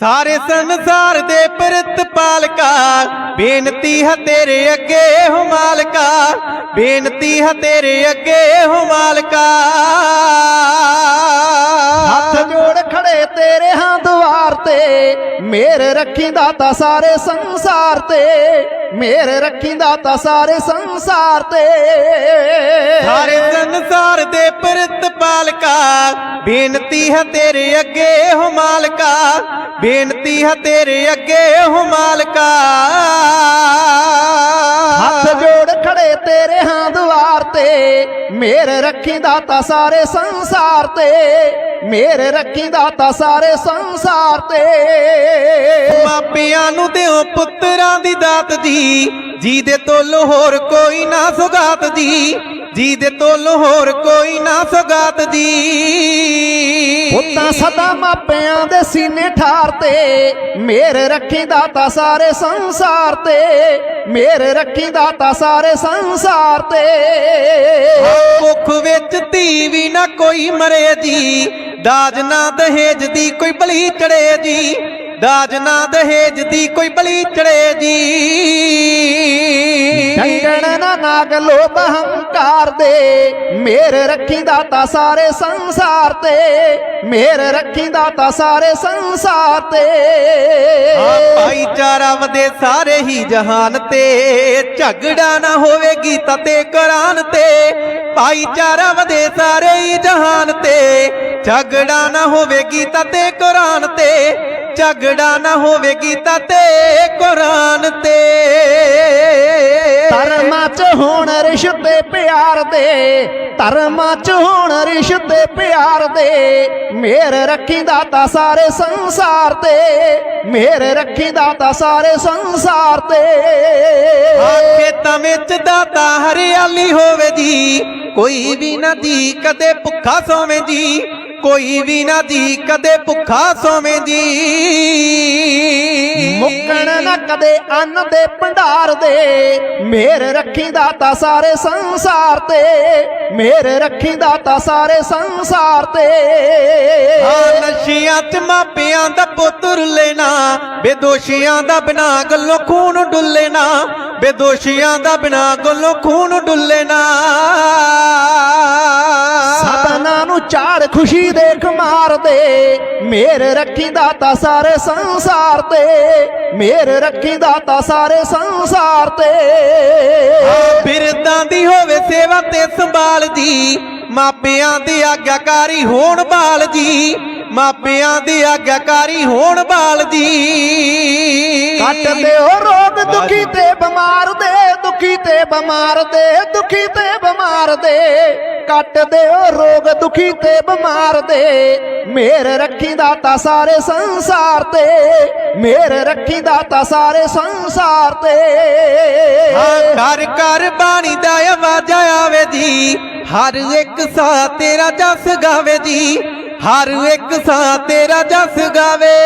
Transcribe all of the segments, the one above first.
ਸਾਰੇ ਸੰਸਾਰ ਦੇ ਪ੍ਰਤਪਾਲਕਾ ਬੇਨਤੀ ਹੈ ਤੇਰੇ ਅੱਗੇ ਹੋ ਮਾਲਕਾ ਬੇਨਤੀ ਹੈ ਤੇਰੇ ਅੱਗੇ ਹੋ ਮਾਲਕਾ। ਹੱਥ ਜੋੜ ਖੜੇ ਤੇਰੇ ਹਾਂ ਦੁਆਰ ਤੇ ਮੇਰ ਰੱਖੀ ਦਾਤਾ ਸਾਰੇ ਸੰਸਾਰ ਤੇ ਮੇਰ ਰੱਖੀ ਦਾਤਾ ਸਾਰੇ ਸੰਸਾਰ ਤੇ। ਸਾਰੇ ਸੰਸਾਰ ਦੇ ਬੇਨਤੀ ਹੈ ਤੇਰੇ ਅੱਗੇ ਹੋ ਮਾਲਕਾ ਬੇਨਤੀ ਹੈ ਤੇਰੇ ਅੱਗੇ ਹੋ ਮਾਲਕਾ। ਹੱਥ ਜੋੜ ਖੜੇ ਤੇਰੇ ਹਾਂ ਦੁਆਰ ਤੇ ਮੇਰ ਰੱਖੀ ਦਾਤਾ ਸਾਰੇ ਸੰਸਾਰ ਤੇ ਮੇਰ ਰੱਖੀ ਦਾਤਾ ਸਾਰੇ ਸੰਸਾਰ ਤੇ। ਮਾਪਿਆਂ ਨੂੰ ਦਿਓ ਪੁੱਤਰਾਂ ਦੀ ਦਾਤ ਜੀ ਜੀ ਦੇ ਤੋਲ ਹੋਰ ਕੋਈ ਨਾ ਸੁਗਾਤ ਜੀ। ਜੀ ਦੇ ਤੋਲ ਹੋਰ ਕੋਈ ਨਾ ਸੁਗਾਤ ਜੀ। ਪੁੱਤਾਂ ਸਦਾ ਮਾਪਿਆਂ ਦੇ ਸੀਨੇ ਠਾਰ ਤੇ ਮੇਰ ਰੱਖੀ ਦਾਤਾ ਸਾਰੇ ਸੰਸਾਰ ਤੇ ਮੇਰ ਰੱਖੀ ਦਾਤਾ ਸਾਰੇ ਸੰਸਾਰ ਤੇ। ਮੁਖ ਵਿੱਚ ਧੀ ਵੀ ਨਾ ਕੋਈ ਮਰੇ ਜੀ ਦਾਜ ਨਾ ਦਹੇਜ ਦੀ ਕੋਈ ਬਲੀ ਚੜੇ ਜੀ। ਦਾਜ ਨਾ ਦਹੇਜ ਦੀ ਕੋਈ ਬਲੀ ਚੜੇ ਜੀ। ਡੰਗਣ ਨਾ ਨਾਗ ਲੋਭ ਹੰਕਾਰ ਦੇ ਮੇਰ ਰੱਖੀ ਦਾਤਾ ਸਾਰੇ ਸੰਸਾਰ ਤੇ। ਮੇਰ ਰੱਖੀ ਦਾਤਾ ਸਾਰੇ ਸੰਸਾਰ ਤੇ। ਹਾਂ ਭਾਈਚਾਰਾ ਵਧੇ ਸਾਰੇ ਹੀ ਜਹਾਨ ਤੇ। ਝਗੜਾ ਨਾ ਹੋਵੇ ਗੀਤਾ ਤੇ ਕੁਰਾਨ ਤੇ। ਭਾਈਚਾਰਾ ਵਧੇ ਸਾਰੇ ਹੀ ਜਹਾਨ ਤੇ। ਝਗੜਾ ਨਾ ਹੋਵੇ ਗੀਤਾ ਤੇ ਕੁਰਾਨ ਤੇ। ਝਗੜਾ ਨਾ ਹੋਵੇ ਗੀਤਾ ਤੇ ਕੁਰਾਨ ਤੇ। ਧਰਮਾਂ ਚ ਹੋਣ ਰਿਸ਼ਤੇ ਪਿਆਰ ਦੇ ਧਰਮਾਂ ਚ ਹੋਣ ਰਿਸ਼ਤੇ ਪਿਆਰ ਦੇ। ਮੇਰ ਰੱਖੀ ਦਾਤਾ ਸਾਰੇ ਸੰਸਾਰ ਤੇ ਮੇਰ ਰੱਖੀ ਦਾਤਾ ਸਾਰੇ ਸੰਸਾਰ ਤੇ। ਹਾਂ ਖੇਤਾਂ ਵਿੱਚ ਦਾਤਾ ਹਰਿਆਲੀ ਹੋਵੇ ਜੀ ਕੋਈ ਵੀ ਨਾ ਜੀ ਕਦੇ ਭੁੱਖਾ ਸੋਵੇ ਜੀ। ਕੋਈ ਵੀ ਨਾ ਜੀ ਕਦੇ ਭੁੱਖਾ ਸੋਵੇ ਜੀ। ਮੁੱਕਣ ਨਾ ਕਦੇ ਅੰਨ ਦੇ ਭੰਡਾਰ ਦੇ। ਮੇਰ ਰੱਖੀ ਦਾਤਾ ਸਾਰੇ ਸੰਸਾਰ ਤੇ। ਮੇਰ ਰੱਖੀ ਦਾਤਾ ਸਾਰੇ ਸੰਸਾਰ ਤੇ। ਹਾਂ ਨਸ਼ਿਆਂ ਚ ਮਾਪਿਆਂ ਦਾ ਪੁੱਤ ਰੁੱਲੇਣਾ ਬੇਦੋਸ਼ੀਆਂ ਦਾ ਬਿਨਾ ਗੱਲੋਂ ਖੂਨ ਡੁੱਲੇਣਾ ਬੇਦੋਸ਼ੀਆਂ ਦਾ ਬਿਨਾ ਗੱਲੋਂ ਖੂਨ ਡੁੱਲੇਣਾ ਸਤਨਾ ਖੁਸ਼ੀ ਦੇਖ ਮਾਰਦੇ ਮੇਰ ਰੱਖੀ ਦਾਤਾ ਸਾਰੇ ਸੰਸਾਰ ਤੇ ਮੇਰ ਰੱਖੀ ਦਾਤਾ ਸਾਰੇ ਸੰਸਾਰ ਤੇ। ਬਿਰਦਾਂ ਦੀ ਹੋਵੇ ਸੇਵਾ ਤੇ ਸੰਭਾਲ ਜੀ ਮਾਪਿਆਂ ਦੀ ਆਗਿਆਕਾਰੀ ਹੋਣ ਬਾਲ ਜੀ ਮਾਪਿਆਂ ਦੀ ਆਗਿਆਕਾਰੀ ਹੋਣ ਬਾਲ ਜੀ। ਕੱਟ ਦਿਓ ਰੋਗ ਦੁਖੀ ਤੇ ਬਿਮਾਰ ਦੇ ਦੁਖੀ ਤੇ ਬਿਮਾਰ ਦੇ ਦੁਖੀ ਤੇ ਬਿਮਾਰ ਦੇ। ਕੱਟ ਦਿਓ ਰੋਗ ਦੁਖੀ ਤੇ ਬਿਮਾਰ ਦੇ। ਮੇਰ ਰੱਖੀ ਦਾਤਾ ਸਾਰੇ ਸੰਸਾਰ ਤੇ। ਮੇਰ ਰੱਖੀ ਦਾਤਾ ਸਾਰੇ ਸੰਸਾਰ ਤੇ। ਹਾਂ, ਘਰ ਘਰ ਬਾਣੀ ਦਾ ਆਵਾਜ਼ ਆਵੇ ਜੀ। ਹਰ ਇੱਕ ਸਾਹ ਤੇਰਾ ਜਸ ਗਾਵੇ ਜੀ। ਹਰ ਇੱਕ ਸਾਹ ਤੇਰਾ ਜਸ ਗਾਵੇ।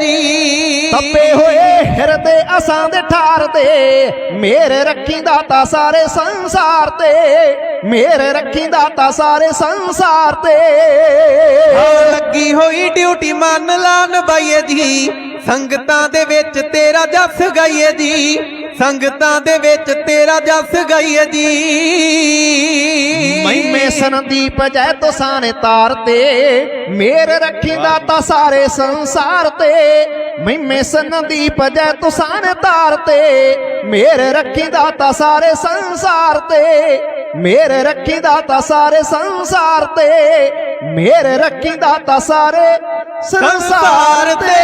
ਜੀ ਤੱਪੇ ਹੋਏ ਹਿਰਦੇ ਅਸਾਂ ਦੇ ਠਾਰ ਤੇ ਮੇਰ ਰੱਖੀ ਦਾਤਾ ਸਾਰੇ ਸੰਸਾਰ ਤੇ ਮੇਰ ਰੱਖੀ ਦਾਤਾ ਸਾਰੇ ਸੰਸਾਰ ਤੇ। ਲੱਗੀ ਹੋਈ ਡਿਊਟੀ ਮੰਨ ਲਾ ਨਿਭਾਈਏ ਜੀ। ਸੰਗਤਾਂ ਦੇ ਵਿੱਚ ਤੇਰਾ ਜਸ ਗਾਈਏ ਜੀ। ਸੰਗਤਾਂ ਦੇ ਵਿੱਚ ਤੇਰਾ ਜਸ ਗਾਈਏ ਜੀ। ਸੰਦੀਪ ਜੈ ਤੁਸਾਂ ਨੇ ਤਾਰ ਤੇ, ਮੇਰ ਰੱਖੀ ਦਾਤਾ ਸਾਰੇ ਸੰਸਾਰ ਤੇ। ਮਹਿਮੇ ਸੰਦੀਪ ਜੈ ਤੁਸਾਂ ਨੇ ਤਾਰ ਤੇ, ਮੇਰ ਰੱਖੀ ਦਾਤਾ ਸਾਰੇ ਸੰਸਾਰ ਤੇ। ਮੇਰ ਰੱਖੀ ਦਾਤਾ ਸਾਰੇ ਸੰਸਾਰ ਤੇ, ਮੇਰ ਰੱਖੀ ਦਾਤਾ ਸਾਰੇ ਸੰਸਾਰ ਤੇ।